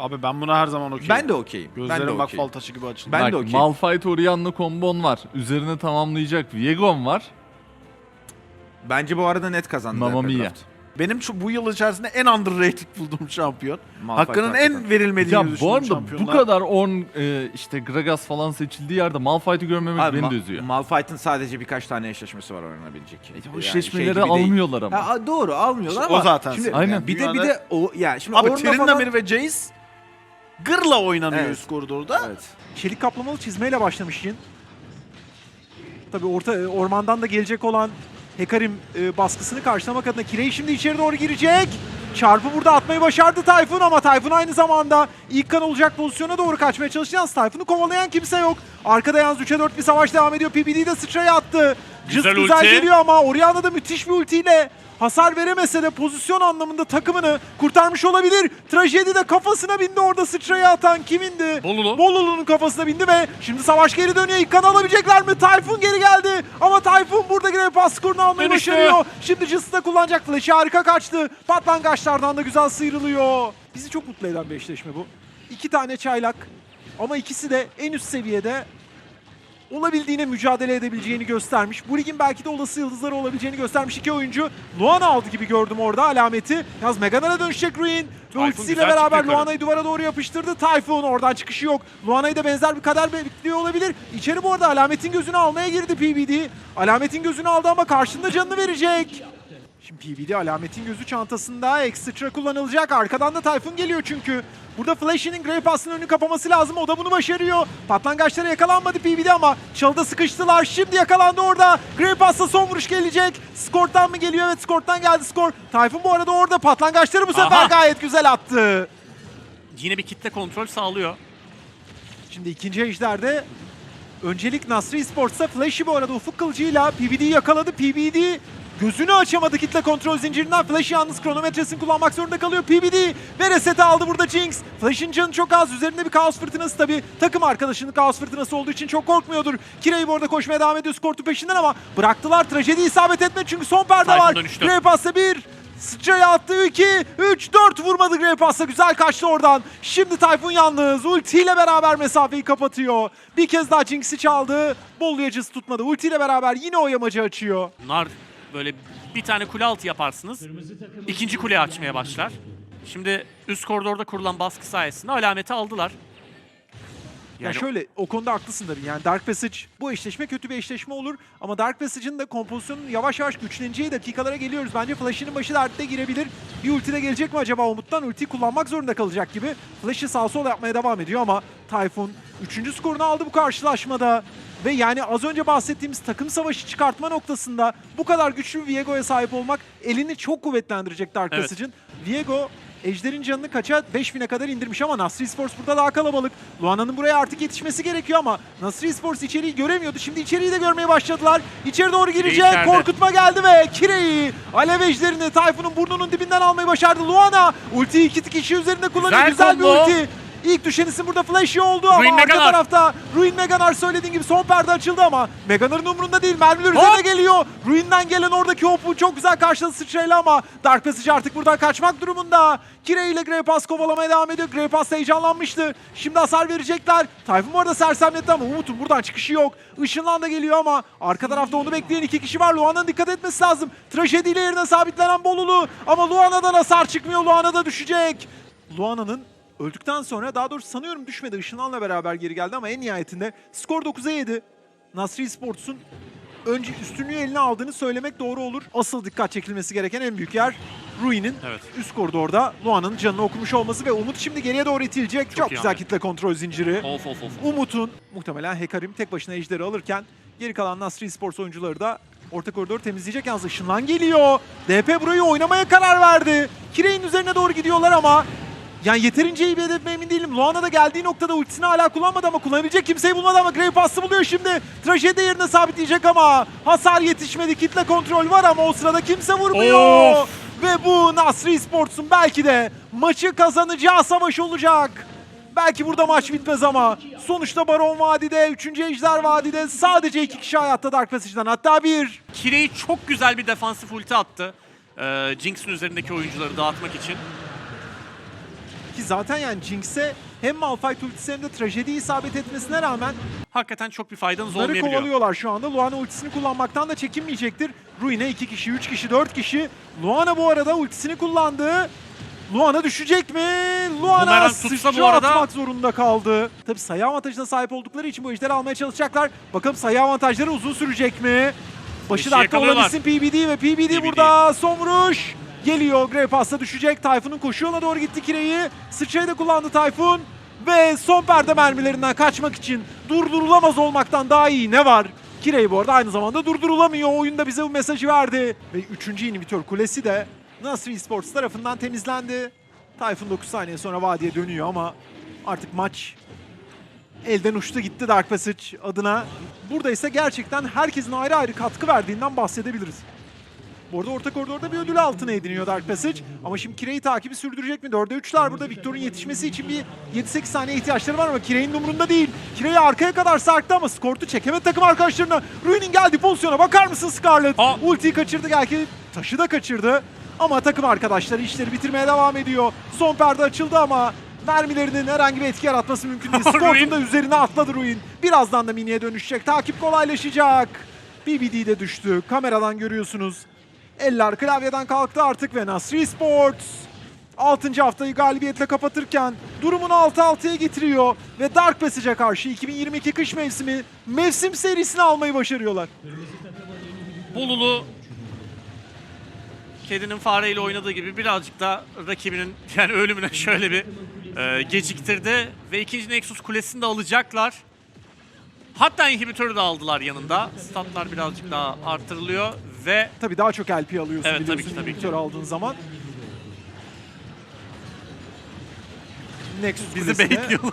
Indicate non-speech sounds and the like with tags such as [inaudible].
Abi ben buna her zaman okeyim. Ben de okeyim. Ben de Gözlerim bak okeyim. fal taşı gibi açıldı. Ben Bak de okey. Malphite Orianna kombon var. Üzerine tamamlayacak Viego'm var. Bence bu arada net kazandı. Mamma mia. Benim şu bu yıl içerisinde en underrated bulduğum şampiyon. Malphite Hakkının hakikaten. en verilmediğini Ya bu arada bu kadar Orn e, işte Gragas falan seçildiği yerde Malphite'i görmemek Abi, beni Ma- de üzüyor. Malphite'ın sadece birkaç tane eşleşmesi var oynanabilecek. bu Yani eşleşmeleri şey gibi değil. almıyorlar ama. Ha, doğru almıyorlar İşte ama o zaten şimdi, Aynen. yani bir de bir de o yani şimdi Abi falan- ve Jace gırla oynanıyor Evet. üst koridorda. Evet. Çelik kaplamalı çizmeyle başlamış Jin. Tabi orta e, ormandan da gelecek olan Hekarim e, baskısını karşılamak adına Kirey şimdi içeri doğru girecek. Çarpı burada atmayı başardı Tayfun ama Tayfun aynı zamanda ilk kan olacak pozisyona doğru kaçmaya çalıştı. Yalnız Tayfun'u kovalayan kimse yok. Arkada yalnız 3'e 4 bir savaş devam ediyor. PBD de sıçraya attı. Just Güzel güzel ulti. geliyor ama Orianna da müthiş bir ultiyle hasar veremese de pozisyon anlamında takımını kurtarmış olabilir. Trajedi de kafasına bindi orada sıçraya atan kimindi? Bolulu. Bolulu'nun kafasına bindi ve şimdi savaş geri dönüyor. İlk kanı alabilecekler mi? Tayfun geri geldi. Yine pas skorunu almayı Dönüştü. başarıyor. Şimdi da kullanacak. Flash'i harika kaçtı. Patlangaçlardan da güzel sıyrılıyor. Bizi çok mutlu eden bir eşleşme bu. İki tane çaylak ama ikisi de en üst seviyede olabildiğine mücadele edebileceğini göstermiş. Bu ligin belki de olası yıldızları olabileceğini göstermiş iki oyuncu. Luana aldı gibi gördüm orada alameti. Yalnız Megan'a dönüşecek Ruin. Ve ultisiyle beraber. Luana'yı duvara doğru yapıştırdı. Tayfun oradan çıkışı yok. Luana'yı da benzer bir kader bekliyor olabilir. İçeri bu arada alametin gözünü almaya girdi PBD. Alametin gözünü aldı ama karşında canını verecek. Şimdi PBD alametin gözü çantasında ekstra kullanılacak. Arkadan da Tayfun geliyor çünkü. Burada Flash'inin Grey Pass'ın önünü kapaması lazım. O da bunu başarıyor. Patlangaçlara yakalanmadı PBD ama çalıda sıkıştılar. Şimdi yakalandı orada. Grey Pass'la son vuruş gelecek. Skort'tan mı geliyor? Evet Skort'tan geldi skor. Tayfun bu arada orada. Patlangaçları bu sefer Aha. gayet güzel attı. Yine bir kitle kontrol sağlıyor. Şimdi ikinci ejderde öncelik Nasri Sports'a Flash'i bu arada ufuk kılıcıyla PBD'yi yakaladı. PBD gözünü açamadı kitle kontrol zincirinden. Flash yalnız kronometresini kullanmak zorunda kalıyor. PBD ve reseti aldı burada Jinx. Flash'in canı çok az. Üzerinde bir kaos fırtınası tabii. Takım arkadaşının kaos fırtınası olduğu için çok korkmuyordur. Kirey bu arada koşmaya devam ediyor Skort'un peşinden ama bıraktılar. Trajedi isabet etmedi çünkü son perde var. Grey Pass'ta bir. Sıçraya attı 2, 3, 4 vurmadı Pass'la güzel kaçtı oradan. Şimdi Tayfun yalnız ultiyle beraber mesafeyi kapatıyor. Bir kez daha Jinx'i çaldı. Cız tutmadı. Ultiyle beraber yine o yamacı açıyor. Bunlar böyle bir tane kule altı yaparsınız. İkinci kuleyi açmaya başlar. Şimdi üst koridorda kurulan baskı sayesinde alameti aldılar. Ya Yani şöyle o konuda haklısın tabii. Yani Dark Passage bu eşleşme kötü bir eşleşme olur. Ama Dark Passage'ın da kompozisyonun yavaş yavaş güçleneceği dakikalara geliyoruz. Bence Flash'inin başı dertte girebilir. Bir ulti de gelecek mi acaba Umut'tan? Ultiyi kullanmak zorunda kalacak gibi. Flash'ı sağ sol yapmaya devam ediyor ama Tayfun 3. skorunu aldı bu karşılaşmada. Ve yani az önce bahsettiğimiz takım savaşı çıkartma noktasında bu kadar güçlü bir Viego'ya sahip olmak elini çok kuvvetlendirecek Dark Evet. Passage'ın. Viego Ejder'in canını kaça 5000'e kadar indirmiş ama Nasri Sports burada daha kalabalık. Luana'nın buraya artık yetişmesi gerekiyor ama Nasri Sports içeriği göremiyordu. Şimdi içeriği de görmeye başladılar. İçeri doğru girecek. içeride. Korkutma geldi ve Kire'yi Alev Ejder'ini Tayfun'un burnunun dibinden almayı başardı. Luana ultiyi iki kişi üzerinde kullanıyor. Güzel Güzel, bir ulti. İlk düşen isim burada Flashy oldu ama Ruin arka Meganar. tarafta Ruin Meganar söylediğin gibi son perde açıldı ama Meganar'ın umurunda değil. Mermiler Hop! üzerine geliyor. Ruin'den gelen oradaki hopu çok güzel karşıladı sıçrayla ama Dark Passage artık buradan kaçmak durumunda. Kire ile Grey Pass kovalamaya devam ediyor. Grey Pass heyecanlanmıştı. Şimdi hasar verecekler. Tayfun bu arada sersemletti ama Umut'un buradan çıkışı yok. Işınlan da geliyor ama arka tarafta onu bekleyen iki kişi var. Luana'nın dikkat etmesi lazım. Trajediyle yerine sabitlenen Bolulu ama Luana'dan hasar çıkmıyor. Luana da düşecek. Luana'nın öldükten sonra daha doğrusu sanıyorum düşmedi. Işınlan'la beraber geri geldi ama en nihayetinde skor 9'a 7. Nasri Sports'un önce üstünlüğü eline aldığını söylemek doğru olur. Asıl dikkat çekilmesi gereken en büyük yer Ruin'in Evet. üst koridorda Luan'ın canını okumuş olması ve Umut şimdi geriye doğru itilecek. Çok, iyi güzel kitle kontrol zinciri. Of of of. Umut'un muhtemelen Hekarim tek başına ejderi alırken geri kalan Nasri Sports oyuncuları da orta koridoru temizleyecek. Yalnız ışınlan geliyor. DP burayı oynamaya karar verdi. Kireyin üzerine doğru gidiyorlar ama yani yeterince iyi bir hedef mi emin değilim. Luana da geldiği noktada ultisini hala kullanmadı ama kullanabilecek kimseyi bulmadı ama Grey Pass'ı buluyor şimdi. Trajedi yerine sabitleyecek ama hasar yetişmedi. Kitle kontrol var ama o sırada kimse vurmuyor. Of! Ve bu Nasri Sports'un belki de maçı kazanacağı savaş olacak. Belki burada maç bitmez ama sonuçta Baron Vadi'de, 3. Ejder Vadi'de sadece iki kişi hayatta Dark Passage'dan hatta bir. Kireyi çok güzel bir defansif ulti attı. Ee, Jinx'in üzerindeki oyuncuları dağıtmak için. Ki zaten yani Jinx'e hem Malphite ultisi hem de trajedi isabet etmesine rağmen Hakikaten çok bir faydanız bunları olmayabiliyor. kovalıyorlar şu anda. Luana ultisini kullanmaktan da çekinmeyecektir. Ruin'e 2 kişi, 3 kişi, 4 kişi. Luana bu arada ultisini kullandı. Luana düşecek mi? Luana Bumerang tutsa sıçra bu arada- atmak zorunda kaldı. Tabi sayı avantajına sahip oldukları için bu ejderi almaya çalışacaklar. Bakalım sayı avantajları uzun sürecek mi? Başı İşi dertte olan yakalıyorlar. isim PBD ve PBD, PBD. burada son vuruş. Geliyor Grey Pass'ta düşecek. Tayfun'un koşu yoluna doğru gitti Kireyi. Sıçrayı da kullandı Tayfun. Ve son perde mermilerinden kaçmak için durdurulamaz olmaktan daha iyi ne var? Kirey bu arada aynı zamanda durdurulamıyor. Oyunda bize bu mesajı verdi. Ve 3. inhibitör kulesi de Nasri Esports tarafından temizlendi. Tayfun 9 saniye sonra vadiye dönüyor ama artık maç elden uçtu gitti Dark Passage adına. Burada ise gerçekten herkesin ayrı ayrı katkı verdiğinden bahsedebiliriz. Bu arada orta koridorda bir ödül altına ediniyor Dark Passage. Ama şimdi Kirey'i takibi sürdürecek mi? 4'e 3'ler burada. Victor'un yetişmesi için bir 7-8 saniye ihtiyaçları var ama Kirey'in umurunda değil. Kirey arkaya kadar sarktı ama skortu çekemedi takım arkadaşlarına. Ruin'in geldiği pozisyona bakar mısın Scarlett? Aa! Ultiyi kaçırdı belki taşı da kaçırdı. Ama takım arkadaşları işleri bitirmeye devam ediyor. Son perde açıldı ama mermilerinin herhangi bir etki yaratması mümkün değil. [laughs] Skort'un da üzerine atladı Ruin. Birazdan da miniye dönüşecek. Takip kolaylaşacak. BBD de düştü. Kameradan görüyorsunuz. Eller klavyeden kalktı artık ve Nasri Sports 6. haftayı galibiyetle kapatırken durumunu 6-6'ya getiriyor ve Dark Passage'a karşı 2022 kış mevsimi mevsim serisini almayı başarıyorlar. Bolulu kedinin fareyle oynadığı gibi birazcık da rakibinin yani ölümüne şöyle bir e, geciktirdi ve ikinci Nexus kulesini de alacaklar. Hatta inhibitörü de aldılar yanında. Statlar birazcık daha artırılıyor ve Tabii daha çok LP alıyorsun Evet, tabii biliyorsun ki, tabii ki. inhibitör aldığın zaman. Nexus bizi kulesine- baitliyorlar.